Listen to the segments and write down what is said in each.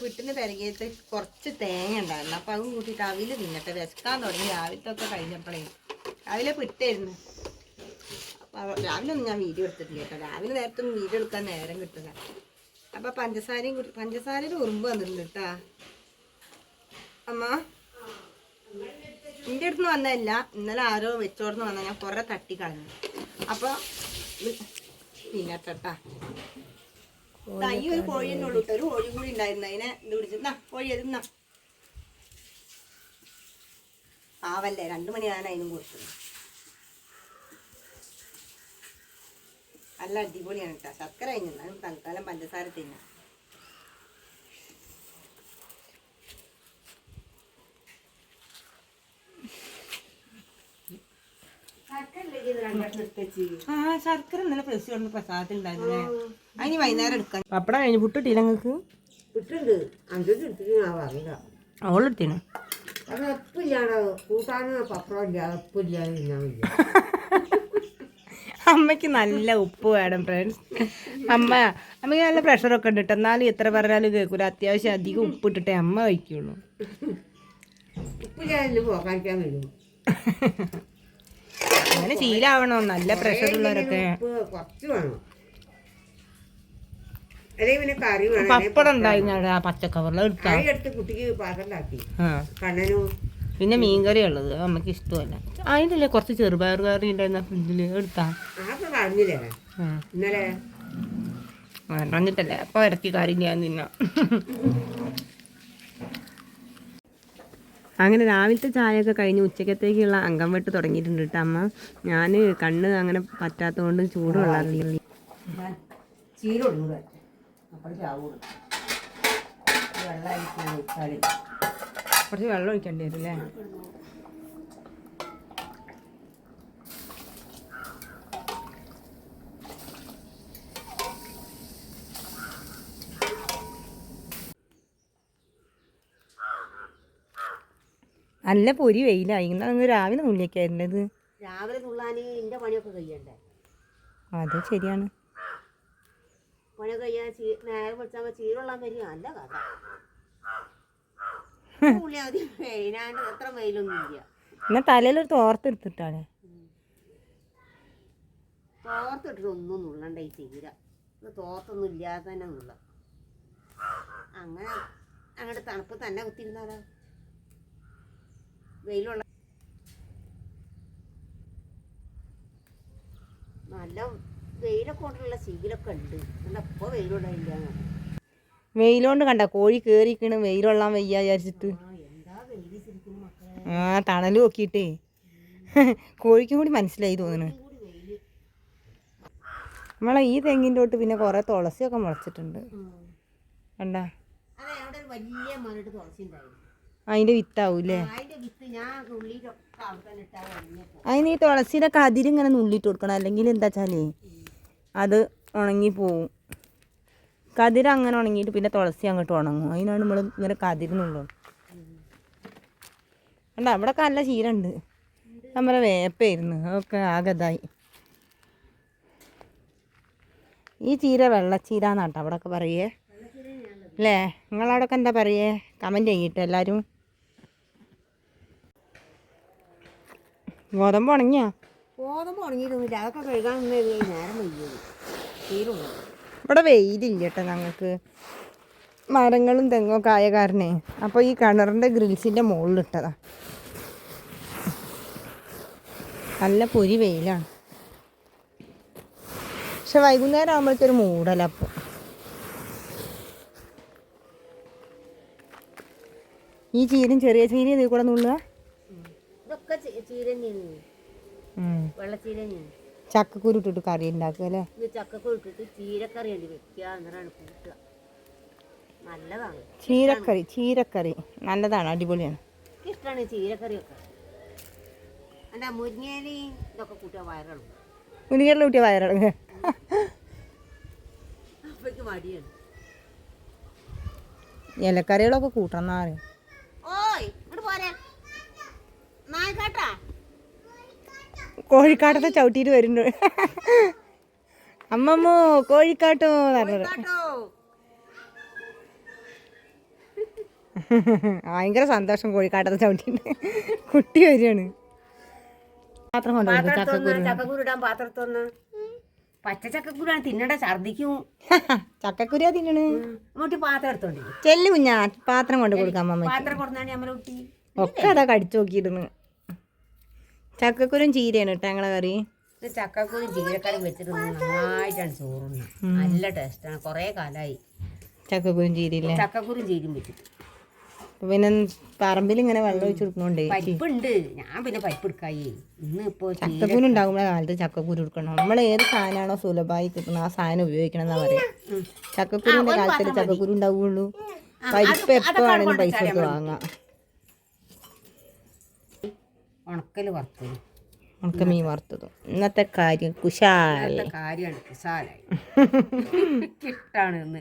പുട്ടിന് തിരകിയിട്ട് കുറച്ച് തേങ്ങ ഉണ്ടായിരുന്നു. അപ്പം അതും കൂട്ടിയിട്ട് അവിൽ തിന്നട്ടെ. വിശക്കാൻ തുടങ്ങി. രാവിലത്തെ ഒക്കെ കഴിഞ്ഞപ്പോഴേ രാവിലെ പിട്ടായിരുന്നു അപ്പോൾ രാവിലെ ഒന്നും ഞാൻ വീഡിയോ എടുത്തിട്ടില്ല കേട്ടോ. രാവിലെ നേരത്തെ ഒന്നും വീഡിയോ എടുക്കാൻ നേരം കിട്ടില്ല അപ്പം പഞ്ചസാരയും കൂടി പഞ്ചസാരയുടെ ഉറുമ്പ് വന്നിട്ടുണ്ട് കേട്ടാ. അമ്മ എന്റെ അടുത്ത് വന്നതല്ല. ഇന്നലെ ആരോ വെച്ചോടുന്ന് വന്ന ഞാൻ കുറേ തട്ടിക്കളഞ്ഞു അപ്പോൾ പിന്നെ ദാ ഈ ഒരു കോഴി ഉള്ളൂ ഒരു കോഴിയും കൂടി ഉണ്ടായിരുന്നു. അതിനെ ഇത് പിടിച്ചു എന്നാ കോഴി അത് എന്നാ ആവല്ലേ രണ്ടു മണിയാണ് അതിനും കൊടുത്തത്. നല്ല അടിപൊളിയാണ് കേട്ടോ. ശർക്കര കഴിഞ്ഞാൽ തൽക്കാലം പഞ്ചസാര തിന്നാം. ആ ശർക്കര ഇന്നലെ പ്രസ് പ്രസാദത്തിൽ ഉണ്ടായിരുന്നേ അതിന് വൈകുന്നേരം എടുക്കാം. പപ്പടം കഴിഞ്ഞ് പുട്ടിട്ടില്ല നിങ്ങൾക്ക്? ഇട്ടുണ്ട് അഞ്ചൊക്കെ എടുത്തിട്ട് ഞാൻ പറഞ്ഞില്ല അവളെടുത്തേനു അത് എപ്പില്ലാടോ കൂട്ടാനും പപ്പടമില്ല എപ്പില്ലാതെ അമ്മയ്ക്ക് നല്ല ഉപ്പ് വേണം ഫ്രണ്ട്സ് അമ്മ അമ്മയ്ക്ക് നല്ല പ്രഷറൊക്കെ ഉണ്ട് കേട്ടോ എന്നാലും എത്ര പറഞ്ഞാലും കേൾക്കൂല. അത്യാവശ്യം അധികം ഉപ്പ് ഇട്ടിട്ടേ അമ്മ കഴിക്കുള്ളൂ. അങ്ങനെ ശീലാവണോ. നല്ല പ്രഷറുള്ളവരൊക്കെ ഉപ്പ് കുറച്ച് വേണം. അല്ലെങ്കിൽ പിന്നെ കറി വേണം. പപ്പടം ഉണ്ടായിരുന്നു അവിടെ ആ പച്ചക്കവറിൽ എടുത്താ. കറി എടുത്ത് കുട്ടിക്ക് കണ്ണനും പിന്നെ മീൻകറി ഉള്ളത്. അമ്മയ്ക്ക് ഇഷ്ടമല്ല. അതിന്റെ കുറച്ച് ചെറുപയർ കറി ഉണ്ടായിരുന്ന ഫ്രിഡ്ജിൽ എടുത്താ. കളഞ്ഞില്ലേ? ഇന്നലെ? പറഞ്ഞിട്ടല്ലേ അപ്പോൾ ഇറക്കി കറി ഞാൻ തിന്നാം അങ്ങനെ രാവിലത്തെ ചായയൊക്കെ കഴിഞ്ഞ് ഉച്ചക്കത്തേക്കുള്ള അംഗം വെട്ട് തുടങ്ങിയിട്ടുണ്ട് കേട്ടോ അമ്മ. ഞാൻ കണ്ണ് അങ്ങനെ പറ്റാത്തതുകൊണ്ട് ചൂട് ചീര അപ്പോൾ ചാവൂടും വെള്ളം അരിക്കാൻ വെച്ചാൽ കുറച്ച് വെള്ളം ഒഴിക്കേണ്ടി വരും അല്ലേ? നല്ല പൊരി വെയിലായി. ഇന്ന് അങ്ങ് രാവിലെ മുന്നേക്കായിരുന്നത് രാവിലെ തുള്ളാൻ എന്റെ പണിയൊക്കെ കഴിയണ്ടേ? അത് ശരിയാണ്. പണിയൊക്കെ കഴിയാൻ ചീ നേരെ വിളിച്ചാൽ ചീരുള്ളാൻ വരിക. അല്ല കഥ. പുള്ളിയാ മതി വെയിലാണ്ട് എത്ര വെയിലൊന്നും ഇല്ല. എന്നാ തലയിലൊരു തോർത്തെടുത്തിട്ടാണ് തോർത്തിട്ടിട്ട് ഒന്നും നുള്ളണ്ട ഈ ചീര. ഇത് തോർത്തൊന്നും ഇല്ലാതെ തന്നെ നുള്ള. അങ്ങനെ അങ്ങോട്ട് തണുപ്പ് തന്നെ കുത്തിരുന്നാലോ വെയിലുള്ള നല്ല വെയിലൊക്കെ കൊണ്ടുള്ള ശീലമൊക്കെ ഉണ്ട്. ഇപ്പോൾ വെയിലുണ്ടായില്ല. വെയിലോണ്ട് കണ്ട കോഴി കേറിക്കണ് വെയിലൊള്ളാൻ വയ്യ വിചാരിച്ചിട്ട്. ആ തണൽ നോക്കിട്ടേ നോക്കിയിട്ടേ. കോഴിക്കും കൂടി മനസ്സിലായി തോന്നുന്നു നമ്മളെ ഈ തെങ്ങിന്റെ തൊട്ട് പിന്നെ കുറേ തുളസിയൊക്കെ മുളച്ചിട്ടുണ്ട്. കണ്ട? അതിന്റെ വിത്താവൂലേ അതിന്റെ വിത്ത് ഞാൻ ഉള്ളിലൊക്കെ അവിടെ തന്നെ ഇട്ടാ കഴിഞ്ഞപ്പോ അതിന് ഈ തുളസിയുടെ കതിരിങ്ങനെ നുള്ളിട്ട് കൊടുക്കണം. അല്ലെങ്കിൽ എന്താ വെച്ചാലേ അത് ഉണങ്ങി പോവും. കതിർ അങ്ങനെ ഉണങ്ങിയിട്ട് പിന്നെ തുളസി അങ്ങോട്ട് ഉണങ്ങും. അതിനാണ് നമ്മൾ ഇങ്ങനെ കതിരുന്നുള്ളൂ അല്ല അവിടെ നല്ല ചീരണ്ട് നമ്മുടെ വേപ്പായിരുന്നു അതൊക്കെ ആകതായി. ഈ ചീര വെള്ളച്ചീര എന്നാട്ടോ അവിടെയൊക്കെ പറയേ. അല്ലേ? നിങ്ങളവിടെയൊക്കെ എന്താ പറയേ? കമന്റ് ചെയ്യട്ടെ എല്ലാവരും ഗോതമ്പ് ഉണങ്ങിയാ? ഗോതമ്പ് ഉണങ്ങിയിട്ടൊന്നുമില്ല അതൊക്കെ കഴുകാൻ നേരം വയ്യത് തീരുള്ളൂ ഇവിടെ വെയിലില്ല കേട്ടോ ഞങ്ങൾക്ക്. മരങ്ങളും തെങ്ങൊക്കെ ആയ കാരണേ. അപ്പോൾ ഈ കിണറിന്റെ ഗ്രിൽസിന്റെ മുകളിലിട്ടതാ നല്ല പൊരി വെയിലാണ്. പക്ഷെ വൈകുന്നേരം ആകുമ്പോഴത്തേഒരു മൂടല അപ്പോൾ ഈ ചീരൻ ചെറിയ ചീരയും ഇതിൽ കൂടെ നുള്ളുക. ഇതൊക്കെ ചീര തന്നെയാണ് വെള്ളച്ചീര തന്നെയാണ് ചക്കക്കുരു ഇട്ടിട്ട് കറി ഉണ്ടാക്കുക അല്ലേ? ഇട്ടിട്ട് ചീരക്കറി ഉണ്ട് വെക്കുക എന്നിട്ടാണ് കൂട്ടുക നല്ലതാണ്. ചീരക്കറി ചീരക്കറി. നല്ലതാണ് അടിപൊളിയാണ്. ഇഷ്ടമാണ് ചീരക്കറിയൊക്കെ മുരിങ്ങേലി ഇതൊക്കെ കൂട്ടിയ വയറിളങ്ങ അപ്പോഴേക്ക് മടിയാണ്. ഇലക്കറികളൊക്കെ കൂട്ടണം എന്നാ ഓയ് ഇങ്ങോട്ട് പോരാ. നായക്കാട്ടാ? കോഴിക്കാട്ടത്തെ ചവിട്ടിയിട്ട് വരുന്നു. അമ്മമ്മോ കോഴിക്കാട്ടോ എന്ന് ഭയങ്കര സന്തോഷം കോഴിക്കാട്ടത്തെ ചവിട്ടിട്ട് കുട്ടി വരികയാണ്. പാത്രം കൊണ്ടുപോകും ചക്കക്കുരു. ഇടാൻ പാത്രത്തൊന്ന്. പച്ച ചക്കക്കുരാണ് തിന്നണ്ട ഛർദിക്കും ചക്കക്കുരിയാ തിന്നണ്? അങ്ങോട്ട് പാത്രം എടുത്തോണ്ട് ചെല്ലു കുഞ്ഞാ പാത്രം കൊണ്ട് കൊടുക്കാം പാത്രം കൊടുത്താണ് നമ്മളെ കുട്ടി ഒക്കെ അതാ കടിച്ചു നോക്കിയിടുന്നു ചക്കക്കുരും ചീരയാണ് കേട്ടോ ഞങ്ങളെ കറി. ഇത് ചീരക്കറി വെച്ചിട്ട് നന്നായിട്ടാണ് ചോറുണ്ണ നല്ല ടേസ്റ്റാണ് കുറേ കാലമായി ചക്കക്കുരും ചീരയില്ലേ? ചക്കക്കുരും ചീരും വെച്ചിട്ട്. പിന്നെ പറമ്പിൽ ഇങ്ങനെ വെള്ളം ഒഴിച്ച് കൊടുക്കണോണ്ടേ പരിപ്പുണ്ട്. ഞാൻ പിന്നെ പരിപ്പ് എടുക്കായി. ഇന്ന് ഇപ്പോൾ ചക്കക്കുരു ഉണ്ടാകുമ്പോൾ കാലത്ത് ചക്കക്കുരു എടുക്കണം നമ്മൾ ഏത് സാധനമാണോ സുലഭമായി കിട്ടുന്നത് ആ സാധനം ഉപയോഗിക്കണം എന്നാ പറയാ ചക്കക്കുരുവിന്റെ കാലത്തിൽ ചക്കക്കുരു ഉണ്ടാവുള്ളൂ. പരിപ്പ് എപ്പോഴാണെങ്കിലും പൈസ കൊടുത്ത് വാങ്ങാം. ഉണക്കൽ വറുത്തത്. ഉണക്ക മീൻ വറുത്തതും. ഇന്നത്തെ കാര്യം കുശാല. കാര്യമാണ് കുശാലായി. ഇഷ്ടാണ് ഇന്ന്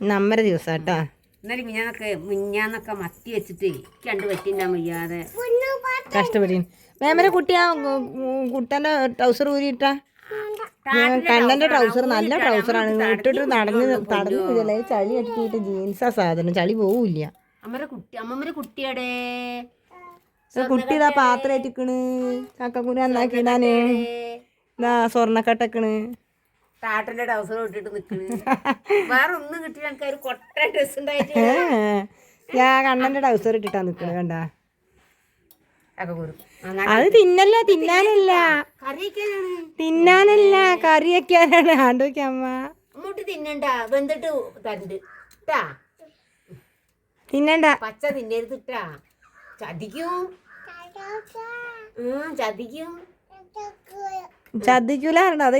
നമ്മര ദിവസം കേട്ടോ. ഇന്നലെ മിഞ്ഞാന്നൊക്കെ മിഞ്ഞാന്നൊക്കെ മത്തി വെച്ചിട്ട് രണ്ട് പറ്റിണ്ടാ വയ്യാതെ. കഷ്ടപ്പെടി മേമരെ കുട്ടിയാ കുട്ടന്റെ ട്രൗസർ ഊരിയിട്ടാ? കണ്ണന്റെ ട്രൗസർ നല്ല ട്രൗസറാണ്. ഇട്ടിട്ട് നടന്ന് തടഞ്ഞു ചളി അടിക്കിയിട്ട് ജീൻസാ സാധനം. ചളി പോവില്ല. അമ്മരെ കുട്ടി അമ്മമ്മരെ കുട്ടിയടേ? കുട്ടി ഇതാ പാത്രം ഏറ്റിക്കണ്. കാക്കക്കുരി നന്നാക്കിയിടാന് ഇതാ സ്വർണക്കട്ടക്കണ്. താട്ടന്റെ ഇട്ടിട്ട് നിക്കണ്. വേറെ ഒന്നും കിട്ടിയ എനിക്ക് ഒരു കൊട്ട ഡ്രസ് ഉണ്ടായിട്ട് ഞാൻ കണ്ണന്റെ ഡൗസർ ഇട്ടിട്ടാ നിക്കണ് കണ്ട. അത് തിന്നല്ല തിന്നാനല്ല. കറിയൊക്കെയാണ് തിന്നാനല്ല കറി വെക്കാനാണ്. ആണ്ടോക്ക് അമ്മ. അങ്ങോട്ട് തിന്നണ്ട. വെന്തിട്ട് തരണ്ട്. തിന്നണ്ട. പച്ച തിന്നരുത് ട്ടാ ചതിക്കും. അത്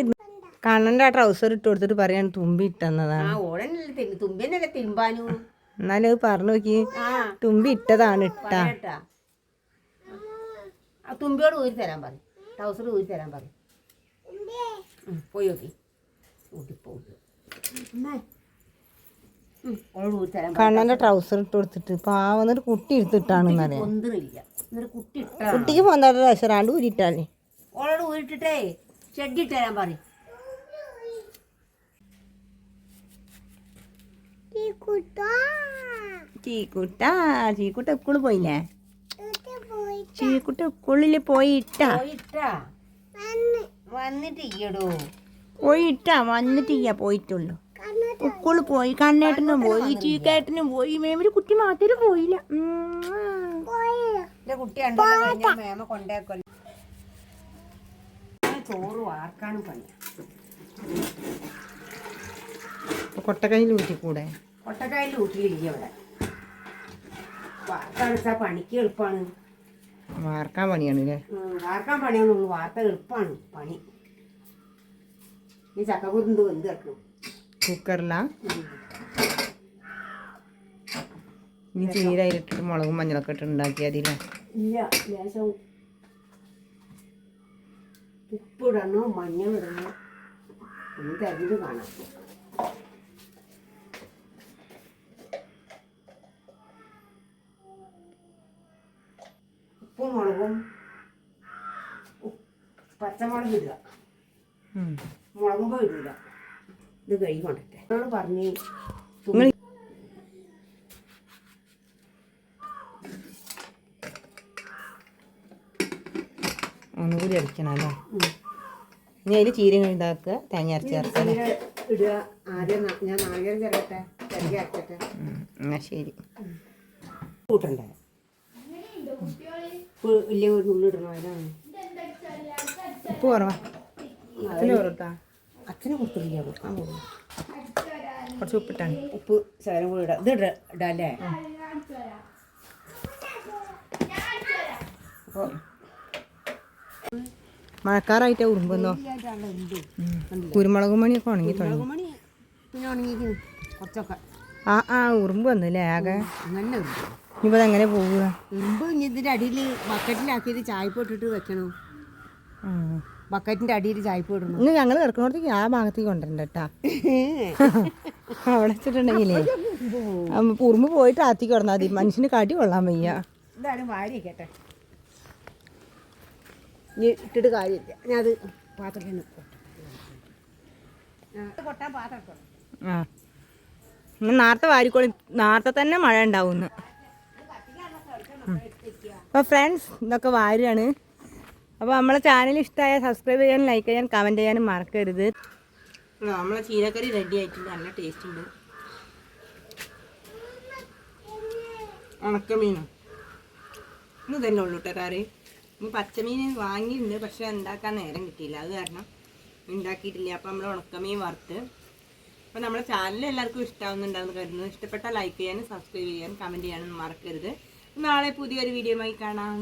കണ്ണന്റെ ആ ട്രൗസർ ഇട്ട് കൊടുത്തിട്ട് പറയാണ് തുമ്പി ഇട്ടെന്നതാണ്. എന്നാലും അത് പറഞ്ഞു നോക്കി. തുമ്പി ഇട്ടതാണ് ഇട്ടാ. തുമ്പിയോട് ഊരി തരാൻ പറയും ട്രൗസർ ഊരി തരാൻ പറയും പോയി നോക്കി. ഊട്ടി ഓളോട് കണ്ണന്റെ ട്രൗസർ ഇട്ട് കൊടുത്തിട്ട് ഒന്നില്ല എന്നിട്ട് കുട്ടി ഇട്ടാ. കുട്ടിക്ക് പന്ത്രണ്ട് ട്രൗസർ ആണ്ട് ഊരിട്ടാലേ ഓളോട് ഊരിട്ടിട്ടേ ഷെഡ് ഇട്ട് തരാൻ പറയും. ചീക്കുട്ട ചീക്കുട്ട സ്കൂളിൽ പോയില്ലേ? ചീക്കുട്ട സ്കൂളിൽ പോയി ഇട്ടാ പോയിട്ടാ. വന്നിട്ട് ഇയ്യടോ പോയി ഇട്ടാ വന്നിട്ടില്ല പോയിട്ടുള്ളൂ. സ്കൂളിൽ പോയി കണ്ണേട്ടനും പോയി ചീക്കേട്ടനും പോയി. മേമൊരു കുട്ടി മാത്രം പോയില്ല. കൊട്ടക്കയിൽ ഊറ്റിക്കൂടെ? ഒട്ടക്കായലിൽ ഊട്ടിയില്ല ഇവിടെ. വാർക്കാൻ പണിക്ക് എളുപ്പമാണ് വാർക്കാൻ പണിയാണ് അല്ലേ വാർക്കാൻ പണിയാണ് വാർത്ത എളുപ്പമാണ് പണി. ഈ ചക്കക്കുരുന്ന് വെന്ത് വെക്കണം? കുക്കറിലാ. ഇനി ചീര ഇട്ടിട്ട് മുളകും മഞ്ഞളൊക്കെ ഇട്ട് ഉണ്ടാക്കിയാൽ ലേശം ഉപ്പിടണോ മഞ്ഞളിടണോ? ഒന്ന് തരിത് കാണാം. ഉപ്പും മുളകും പച്ചമുളക് ഇടുക. മുളകുമ്പോൾ ഇടില്ല ഇത് കഴുകി കൊണ്ടട്ടെ. എന്നോട് പറഞ്ഞ് നിങ്ങൾ ഒന്നുകൂടി അടിക്കണം അല്ലേ. ഇനി അതിൽ ചീര ഉണ്ടാക്കുക. തേങ്ങ അരച്ച് ചേർക്കുക ഇടുക. ആദ്യം ഞാൻ നാളികേരം ചേർക്കട്ടെ? ചെറിയ അരക്കട്ടെ ഉം, എന്നാ ശരി. കൂട്ടണ്ടേ? വലിയ ഇടണോ? അതിനാണ്. ഉപ്പ് കുറവാ അതിന് കുറട്ടാ അച്ഛന് കൊടുത്തില്ല കൊടുക്കാൻ പോകുന്നു. കുറച്ച് ഉപ്പിട്ടാണ്. ഉപ്പ് ശകലം കൂടി ഇടാം. ഇത് ഇട ഇടാല്ലേ? അപ്പോൾ മഴക്കാറായിട്ട് ഉറുമ്പെന്നോ? കുരുമുളക് മണിയൊക്കെ ഉണങ്ങി തുടങ്ങി. മണി പിന്നെ ഉണങ്ങിക്കുന്നു കുറച്ചൊക്കെ. ആ ആ ഉറുമ്പ് വന്നില്ലേ ആകെ? അങ്ങനെ ഇനിയിപ്പോൾ അതെങ്ങനെ പോവുക? ഉറുമ്പ് ഇനി ഇതിന്റെ അടിയിൽ ബക്കറ്റിലാക്കിയിട്ട് ചായപ്പ് ഇട്ടിട്ട് വെക്കണം. ബക്കറ്റിന്റെ അടിയിൽ ചായപ്പ് ഇടണം ഇന്ന് ഞങ്ങൾ കിടക്കുന്നിടത്തേക്ക് ആ ഭാഗത്തേക്ക് കൊണ്ടുവരണ്ട കേട്ടാ. അവിടെ വെച്ചിട്ടുണ്ടെങ്കിലേ ഉറുമ്പ് പോയിട്ട് ആത്തി കിടന്നാൽ മതി. മനുഷ്യന് കാട്ടി കൊള്ളാൻ വയ്യ. എന്തായാലും വാരി കേട്ടെ ഇനി ഇട്ടിട്ട് കാര്യമില്ല. ഞാൻ അത് പാത്രത്തിൽ കൊട്ടാൻ പാത്രം ആ. നേരത്തെ വാരിക്കോളി. നേരത്തെ തന്നെ മഴ ഉണ്ടാവുന്നു അപ്പോൾ ഫ്രണ്ട്സ് ഇതൊക്കെ വാരുകയാണ്. അപ്പോൾ നമ്മളെ ചാനൽ ഇഷ്ടമായ സബ്സ്ക്രൈബ് ചെയ്യാനും ലൈക്ക് ചെയ്യാനും കമന്റ് ചെയ്യാനും മറക്കരുത്. നമ്മളെ ചീരക്കറി റെഡി ആയിട്ടുണ്ട്. നല്ല ടേസ്റ്റ് ഉണ്ട്. ഉണക്കമീനും? ഇന്ന് തന്നെ ഉള്ളൂ കേട്ടോ ഇന്ന് പച്ചമീൻ വാങ്ങിയിട്ടുണ്ട് പക്ഷെ ഉണ്ടാക്കാൻ നേരം കിട്ടിയില്ല. അത് കാരണം ഉണ്ടാക്കിയിട്ടില്ല. അപ്പം നമ്മൾ ഉണക്കമീൻ വറുത്ത്. അപ്പോൾ നമ്മുടെ ചാനൽ എല്ലാവർക്കും ഇഷ്ടമാവുന്നുണ്ടാവുന്ന കരുതുന്നു. ഇഷ്ടപ്പെട്ട ലൈക്ക് ചെയ്യാനും സബ്സ്ക്രൈബ് ചെയ്യാനും കമന്റ് ചെയ്യാനും മറക്കരുത്. നാളെ പുതിയൊരു വീഡിയോ ആയി കാണാം.